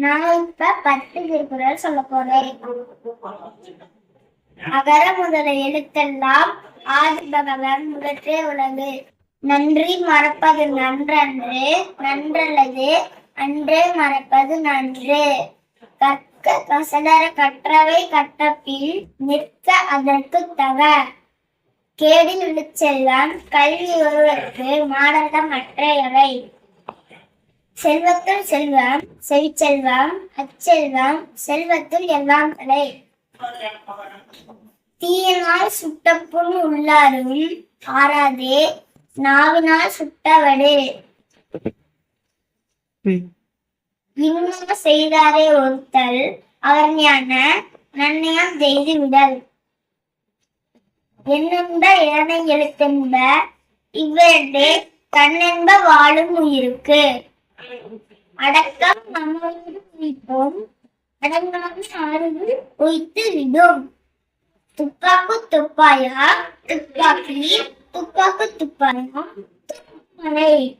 நான் இப்ப பத்து திருக்குறள் சொல்ல போறேன் அகர முதல எழுத்தெல்லாம் ஆதி பகவான் முதற்றே உலகு நன்றி மறப்பது நன்றன்று நன்றல்லது அன்றே மறப்பது நன்று. கற்க கசடர கற்றவை கற்றபின் நிற்க அதற்கு தக கேடில் விழுச்செல்லாம் கல்வி ஒருவருக்கு மாடல்டம் மற்றையவை செல்வத்துள் செல்வம் செவிச்செல்வம் அச்செல்வம் செல்வத்துள் எல்லாம் தலை. தீயினால் சுட்ட புண் உள்ளாரும் ஆறாதே நாவினால் சுட்டவடு இன்னும் செய்தாரே ஒருத்தல் அவர் ஞான நன்னயம் செய்து விடல் என்னென்ப ஏனை எழுத்தென்ப இவ்விரண்டு கண்ணென்ப வாழும் உயிருக்கு. அடக்கம் நம்மோடு உயிர்ப்போம் அடங்காத ஆறுகள் உய்த்து விடும். துப்பாக்கு துப்பாயா? துப்பாக்கி. துப்பாக்கு துப்பாயா? துப்பாலை